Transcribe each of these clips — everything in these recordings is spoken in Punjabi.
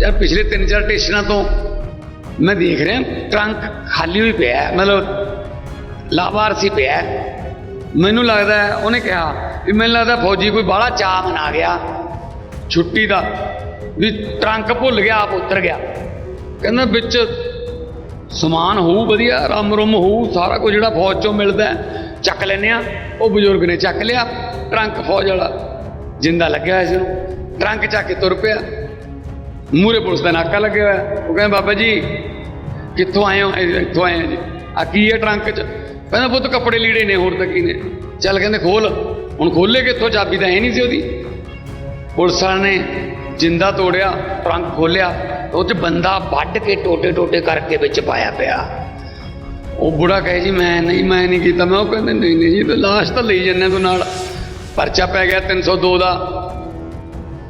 ਯਾਰ ਪਿਛਲੇ 3-4 ਸਟੇਸ਼ਨਾਂ ਤੋਂ ਮੈਂ ਦੇਖ ਰਿਹਾ, ਟਰੰਕ ਖਾਲੀ ਹੋਈ ਪਿਆ ਮਤਲਬ ਲਾਵਾਰਸੀ ਪਿਆ ਮੈਨੂੰ ਲੱਗਦਾ ਉਹਨੇ ਕਿਹਾ ਵੀ ਮੈਨੂੰ ਲੱਗਦਾ ਫੌਜੀ ਕੋਈ ਬਾਹਲਾ ਚਾਹ ਮਨਾ ਗਿਆ, ਛੁੱਟੀ ਦਾ, ਵੀ ਟਰੰਕ ਭੁੱਲ ਗਿਆ, ਆਪ ਉਤਰ ਗਿਆ। ਕਹਿੰਦਾ ਵਿੱਚ ਸਮਾਨ ਹੋਊ ਵਧੀਆ, ਰਮ ਰਮ ਹੋਊ, ਸਾਰਾ ਕੁਝ ਜਿਹੜਾ ਫੌਜ ਚੋਂ ਮਿਲਦਾ ਚੱਕ ਲੈਨੇ ਆ ਉਹ ਬਜ਼ੁਰਗ ਨੇ ਚੱਕ ਲਿਆ, ਟਰੰਕ ਫੌਜ ਵਾਲਾ ਜਿੰਦਾ ਲੱਗਿਆ ਹੋਇਆ ਸੀ ਟਰੰਕ ਚੱਕ ਕੇ ਤੁਰ ਪਿਆ। ਮੂਰੇ ਪੁਲਿਸ ਦਾ ਨਾਕਾ ਲੱਗਿਆ ਹੋਇਆ। ਉਹ ਕਹਿੰਦਾ, ਬਾਬਾ ਜੀ, ਕਿੱਥੋਂ ਆਏ ਹੋ? ਇੱਥੋਂ ਆਏ ਜੀ। ਆ ਕੀ ਹੈ ਟਰੰਕ 'ਚ? ਕਹਿੰਦਾ, ਪੁੱਤ, ਕੱਪੜੇ ਲੀੜੇ ਨੇ, ਹੋਰ ਤਾਂ ਕੀ ਨੇ। ਚੱਲ ਕਹਿੰਦੇ, ਖੋਲ। ਹੁਣ ਖੋਲੇ ਕਿੱਥੋਂ? ਚਾਬੀ ਤਾਂ ਹੈ ਨਹੀਂ ਸੀ ਉਹਦੀ। ਪੁਲਿਸ ਵਾਲਿਆਂ ਨੇ ਜਿੰਦਾ ਤੋੜਿਆ, ਟਰੰਕ ਖੋਲਿਆ ਉਹ 'ਚ ਬੰਦਾ ਵੱਢ ਕੇ ਟੋਟੇ ਟੋਟੇ ਕਰਕੇ ਵਿੱਚ ਪਾਇਆ ਪਿਆ। ਉਹ ਬੁੜਾ ਕਹੇ ਜੀ, ਮੈਂ ਨਹੀਂ ਮੈਂ ਨਹੀਂ ਕੀਤਾ। ਮੈਂ ਉਹ ਕਹਿੰਦੇ, ਨਹੀਂ ਨਹੀਂ ਜੀ ਤੇ ਲਾਸ਼ ਤਾਂ ਲਈ ਜੰਨੇ ਤੂੰ ਨਾਲ। ਪਰਚਾ ਪੈ ਗਿਆ 302 ਦਾ।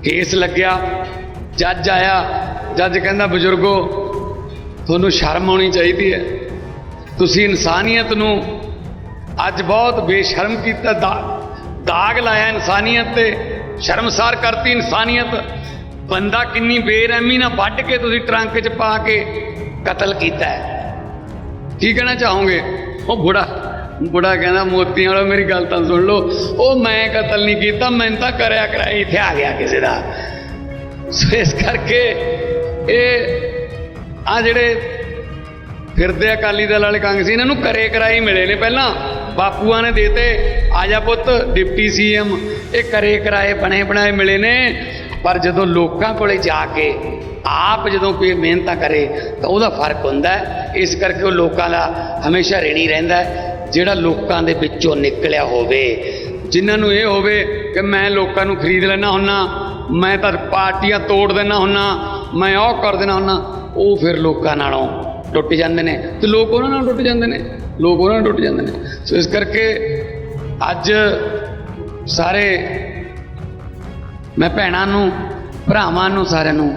ਕੇਸ ਲੱਗਿਆ। ਜੱਜ ਆਇਆ, ਜੱਜ ਕਹਿੰਦਾ, ਬਜ਼ੁਰਗੋ, ਤੁਹਾਨੂੰ ਸ਼ਰਮ ਆਉਣੀ ਚਾਹੀਦੀ ਹੈ। ਤੁਸੀਂ ਇਨਸਾਨੀਅਤ ਨੂੰ ਅੱਜ ਬਹੁਤ ਬੇਸ਼ਰਮ ਕੀਤਾ, ਦਾ- ਦਾਗ ਲਾਇਆ ਇਨਸਾਨੀਅਤ ਤੇ, ਸ਼ਰਮਸਾਰ ਕਰਤੀ ਇਨਸਾਨੀਅਤ। ਬੰਦਾ ਕਿੰਨੀ ਬੇਰਹਿਮੀ ਨਾਲ ਵੱਢ ਕੇ ਤੁਸੀਂ ਟਰੰਕ 'ਚ ਪਾ ਕੇ ਕਤਲ ਕੀਤਾ ਹੈ। ਕੀ ਕਹਿਣਾ ਚਾਹੋਗੇ? ਉਹ ਬੁੜਾ ਬੁੜਾ ਕਹਿੰਦਾ, ਮੋਤੀਆਂ ਵਾਲਾ, ਮੇਰੀ ਗੱਲ ਤਾਂ ਸੁਣ ਲਓ। ਉਹ ਮੈਂ ਕਤਲ ਨਹੀਂ ਕੀਤਾ ਮੈਂ ਤਾਂ ਕਰਿਆ ਕਰਾਇਆ ਇੱਥੇ ਆ ਗਿਆ ਕਿਸੇ ਦਾ। ਸੋ ਇਸ ਕਰਕੇ ਇਹ ਆ ਜਿਹੜੇ ਫਿਰਦੇ ਅਕਾਲੀ ਦਲ ਵਾਲੇ ਕਾਂਗਰਸੀ, ਇਹਨਾਂ ਨੂੰ ਕਰੇ ਕਰਾਈ ਮਿਲੇ ਨੇ ਪਹਿਲਾਂ। ਬਾਪੂਆਂ ਨੇ ਦੇਤੇ ਆਜਾ ਪੁੱਤ, ਡਿਪਟੀ ਸੀਐਮ। ਇਹ ਕਰੇ ਕਰਾਏ ਬਣੇ ਬਣਾਏ ਮਿਲੇ ਨੇ। ਪਰ ਜਦੋਂ ਲੋਕਾਂ ਕੋਲੇ ਜਾ ਕੇ ਆਪ ਜਦੋਂ ਕੋਈ ਮਿਹਨਤਾਂ ਕਰੇ, ਤਾਂ ਉਹਦਾ ਫ਼ਰਕ ਹੁੰਦਾ ਇਸ ਕਰਕੇ ਉਹ ਲੋਕਾਂ ਦਾ ਹਮੇਸ਼ਾ ਰੇਣੀ ਰਹਿੰਦਾ ਜਿਹੜਾ ਲੋਕਾਂ ਦੇ ਵਿੱਚੋਂ ਨਿਕਲਿਆ ਹੋਵੇ, ਜਿਨ੍ਹਾਂ ਨੂੰ ਇਹ ਹੋਵੇ ਕਿ ਮੈਂ ਲੋਕਾਂ ਨੂੰ ਖਰੀਦ ਲੈਣਾ ਹੁੰਨਾ ਮੈਂ ਤਾਂ ਪਾਰਟੀਆਂ ਤੋੜ ਦੇਣਾ ਹੁੰਨਾ, ਮੈਂ ਉਹ ਕਰ ਦੇਣਾ ਹੁੰਨਾ। ਉਹ ਫਿਰ ਲੋਕਾਂ ਨਾਲੋਂ ਟੁੱਟ ਜਾਂਦੇ ਨੇ ਤੇ ਲੋਕ ਉਹਨਾਂ ਨਾਲ ਟੁੱਟ ਜਾਂਦੇ ਨੇ, ਲੋਕ ਉਹਨਾਂ ਨਾਲ ਟੁੱਟ ਜਾਂਦੇ ਨੇ। ਸੋ ਇਸ ਕਰਕੇ ਅੱਜ ਸਾਰੇ ਮੈਂ ਭੈਣਾਂ ਨੂੰ, ਭਰਾਵਾਂ ਨੂੰ ਸਾਰਿਆਂ ਨੂੰ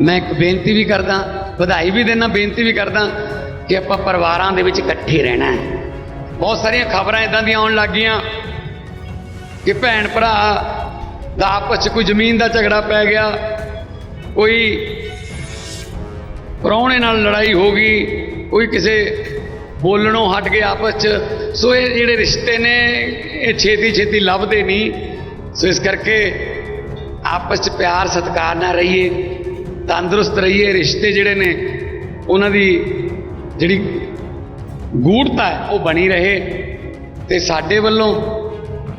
ਮੈਂ ਇੱਕ ਬੇਨਤੀ ਵੀ ਕਰਦਾ, ਵਧਾਈ ਵੀ ਦੇਣਾ ਬੇਨਤੀ ਵੀ ਕਰਦਾ ਕਿ ਆਪਾਂ ਪਰਿਵਾਰਾਂ ਦੇ ਵਿੱਚ ਇਕੱਠੇ ਰਹਿਣਾ ਹੈ। ਬਹੁਤ ਸਾਰੀਆਂ ਖਬਰਾਂ ਇਦਾਂ ਦੀਆਂ ਆਉਣ ਲੱਗੀਆਂ ਕਿ ਭੈਣ ਭਰਾ ਦਾ ਆਪਸ 'ਚ ਕੋਈ ਜ਼ਮੀਨ ਦਾ ਝਗੜਾ ਪੈ ਗਿਆ, ਕੋਈ ਪ੍ਰਾਹੁਣੇ ਨਾਲ ਲੜਾਈ ਹੋ ਗਈ, ਕੋਈ ਕਿਸੇ ਬੋਲਣੋਂ ਹਟ ਕੇ ਆਪਸ 'ਚ, ਸੋ ਇਹ ਜਿਹੜੇ ਰਿਸ਼ਤੇ ਨੇ, ਇਹ ਛੇਤੀ ਛੇਤੀ ਲੱਭਦੇ ਨਹੀਂ। ਸੋ ਇਸ ਕਰਕੇ ਆਪਸ 'ਚ ਪਿਆਰ, ਸਤਿਕਾਰ ਨਾਲ ਰਹੀਏ, ਤੰਦਰੁਸਤ ਰਹੀਏ, ਰਿਸ਼ਤੇ ਜਿਹੜੇ ਨੇ, ਉਹਨਾਂ ਦੀ ਜਿਹੜੀ ਗੂੜਤਾ ਹੈ, ਉਹ ਬਣੀ ਰਹੇ। ਤੇ ਸਾਡੇ ਵੱਲੋਂ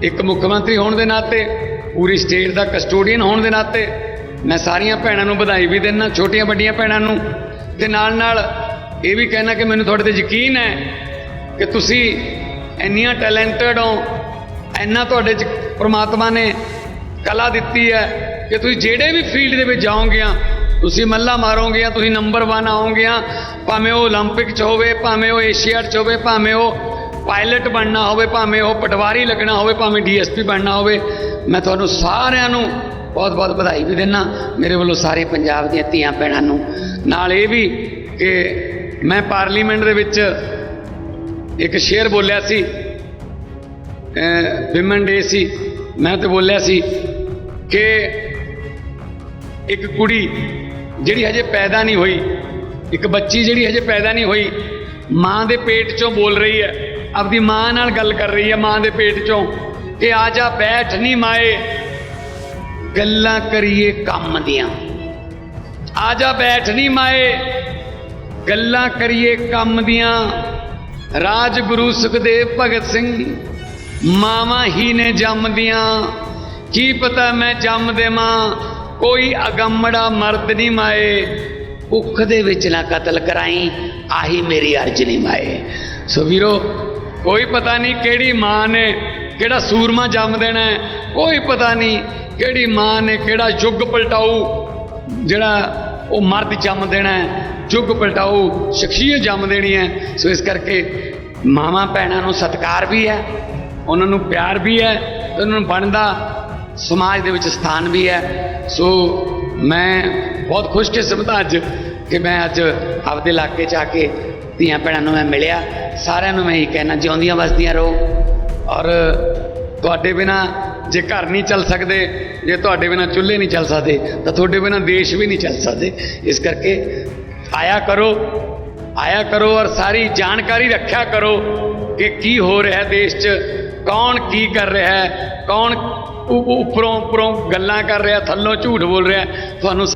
ਇੱਕ ਮੁੱਖ ਮੰਤਰੀ ਹੋਣ ਦੇ ਨਾਤੇ ਪੂਰੀ ਸਟੇਟ ਦਾ ਕਸਟੋਡੀਅਨ ਹੋਣ ਦੇ ਨਾਤੇ ਮੈਂ ਸਾਰੀਆਂ ਭੈਣਾਂ ਨੂੰ ਵਧਾਈ ਵੀ ਦਿੰਦਾ ਛੋਟੀਆਂ ਵੱਡੀਆਂ ਭੈਣਾਂ ਨੂੰ ਤੇ ਨਾਲ ਨਾਲ ਇਹ ਵੀ ਕਹਿਣਾ ਕਿ ਮੈਨੂੰ ਤੁਹਾਡੇ ਤੇ ਯਕੀਨ ਹੈ ਕਿ ਤੁਸੀਂ ਇੰਨੀਆਂ ਟੈਲੈਂਟਡ ਹੋ ਇੰਨਾ ਤੁਹਾਡੇ ਚ ਪ੍ਰਮਾਤਮਾ ਨੇ ਕਲਾ ਦਿੱਤੀ ਹੈ ਕਿ ਤੁਸੀਂ ਜਿਹੜੇ ਵੀ ਫੀਲਡ ਦੇ ਵਿੱਚ ਜਾਓਗੀਆਂ ਤੁਸੀਂ ਮੱਲਾ ਮਾਰੋਗੀਆਂ ਤੁਸੀਂ ਨੰਬਰ 1 ਆਓਗੀਆਂ ਭਾਵੇਂ ਉਹ 올림픽 ਚ ਹੋਵੇ ਭਾਵੇਂ ਉਹ ਏਸ਼ੀਆਡ ਚ ਹੋਵੇ ਭਾਵੇਂ ਉਹ ਪਾਇਲਟ ਬਣਨਾ ਹੋਵੇ, ਭਾਵੇਂ ਉਹ ਪਟਵਾਰੀ ਲੱਗਣਾ ਹੋਵੇ, ਭਾਵੇਂ ਡੀਐਸਪੀ ਬਣਨਾ ਹੋਵੇ, ਮੈਂ ਤੁਹਾਨੂੰ ਸਾਰਿਆਂ ਨੂੰ ਬਹੁਤ ਬਹੁਤ ਵਧਾਈ ਵੀ ਦਿੰਦਾ ਮੇਰੇ ਵੱਲੋਂ ਸਾਰੇ ਪੰਜਾਬ ਦੀਆਂ ਧੀਆਂ ਭੈਣਾਂ ਨੂੰ। ਨਾਲ ਇਹ ਵੀ ਕਿ ਮੈਂ ਪਾਰਲੀਮੈਂਟ ਦੇ ਵਿੱਚ ਇੱਕ ਸ਼ੇਰ ਬੋਲਿਆ ਸੀ ਵਿਮਨ ਡੇ ਸੀ। ਮੈਂ ਤੇ ਬੋਲਿਆ ਸੀ ਕਿ ਇੱਕ ਕੁੜੀ ਜਿਹੜੀ ਹਜੇ ਪੈਦਾ ਨਹੀਂ ਹੋਈ, ਇੱਕ ਬੱਚੀ ਜਿਹੜੀ ਹਜੇ ਪੈਦਾ ਨਹੀਂ ਹੋਈ, ਮਾਂ ਦੇ ਪੇਟ ਚੋਂ ਬੋਲ ਰਹੀ ਹੈ। ਆਪਦੀ ਮਾਂ ਨਾਲ ਗੱਲ ਕਰ ਰਹੀ ਹੈ ਮਾਂ ਦੇ ਪੇਟ ਚੋਂ। ਕਿ ਆ ਜਾ, ਬੈਠ ਨਹੀਂ ਮਾਏ। ਗੱਲਾਂ ਕਰੀਏ ਕੰਮ ਦੀਆਂ। ਆ ਜਾ, ਬੈਠ ਨਹੀਂ ਮਾਏ। ਗੱਲਾਂ ਕਰੀਏ ਕੰਮ ਦੀਆਂ। ਰਾਜਗੁਰੂ ਸੁਖਦੇਵ ਭਗਤ ਸਿੰਘ, ਮਾਵਾਂ ਹੀ ਨੇ ਜੰਮਦੀਆਂ ਕੀ ਪਤਾ ਮੈਂ ਜੰਮ ਦੇਵਾਂ, ਕੋਈ ਅਗੰਮੜਾ ਮਰਦ ਨਹੀਂ ਮਾਏ। ਭੁੱਖ ਦੇ ਵਿੱਚ ਨਾ ਕਤਲ ਕਰਾਈ, ਆਹੀ ਮੇਰੀ ਅਰਜ਼ ਨਹੀਂ ਮਾਏ। ਸੋ ਵੀਰੋ ਕੋਈ ਪਤਾ ਨਹੀਂ ਕਿਹੜੀ ਮਾਂ ਨੇ ਕਿਹੜਾ ਸੂਰਮਾ ਜੰਮ ਦੇਣਾ ਹੈ, ਕੋਈ ਪਤਾ ਨਹੀਂ ਕਿਹੜੀ ਮਾਂ ਨੇ ਕਿਹੜਾ ਯੁੱਗ ਪਲਟਾਊ, ਜਿਹੜਾ ਉਹ ਮਰਦ ਜੰਮ ਦੇਣਾ ਹੈ, ਯੁੱਗ ਪਲਟਾਊ, ਸ਼ਖਸੀਅਤ ਜੰਮ ਦੇਣੀ ਹੈ। ਸੋ ਇਸ ਕਰਕੇ ਮਾਵਾਂ ਭੈਣਾਂ ਨੂੰ ਸਤਿਕਾਰ ਵੀ ਹੈ, ਉਹਨਾਂ ਨੂੰ ਪਿਆਰ ਵੀ ਹੈ ਤੇ ਉਹਨਾਂ ਨੂੰ ਬਣਦਾ ਸਮਾਜ ਦੇ ਵਿੱਚ ਸਥਾਨ ਵੀ ਹੈ। ਸੋ ਮੈਂ ਬਹੁਤ ਖੁਸ਼ਕਿਸਮਤ ਹਾਂ ਅੱਜ ਕਿ ਮੈਂ ਅੱਜ ਆਪਦੇ ਇਲਾਕੇ 'ਚ ਆ ਕੇ ਧੀਆਂ ਭੈਣਾਂ ਨੂੰ ਮੈਂ ਮਿਲਿਆ, ਸਾਰਿਆਂ ਨੂੰ ਮੈਂ ਇਹੀ ਕਹਿਣਾ, ਜਿਉਂਦੀਆਂ ਵਸਦੀਆਂ ਰਹੋ। ਔਰ ਤੁਹਾਡੇ ਬਿਨਾ ਜੇ ਘਰ ਨਹੀਂ ਚੱਲ ਸਕਦੇ, ਜੇ ਤੁਹਾਡੇ ਬਿਨਾਂ ਚੁੱਲ੍ਹੇ ਨਹੀਂ ਚੱਲ ਸਕਦੇ, ਤਾਂ ਤੁਹਾਡੇ ਬਿਨਾਂ ਦੇਸ਼ ਵੀ ਨਹੀਂ ਚੱਲ ਸਕਦੇ। ਇਸ ਕਰਕੇ ਆਇਆ ਕਰੋ ਆਇਆ ਕਰੋ ਔਰ ਸਾਰੀ ਜਾਣਕਾਰੀ ਰੱਖਿਆ ਕਰੋ ਕਿ ਕੀ ਹੋ ਰਿਹਾ ਦੇਸ਼ 'ਚ, ਕੌਣ ਕੀ ਕਰ ਰਿਹਾ ਹੈ, ਕੌਣ ਉ- ਉੱਪਰੋਂ ਉੱਪਰੋਂ ਗੱਲਾਂ ਕਰ ਰਿਹਾ, ਥੱਲੋਂ ਝੂਠ ਬੋਲ ਰਿਹਾ ਤੁਹਾਨੂੰ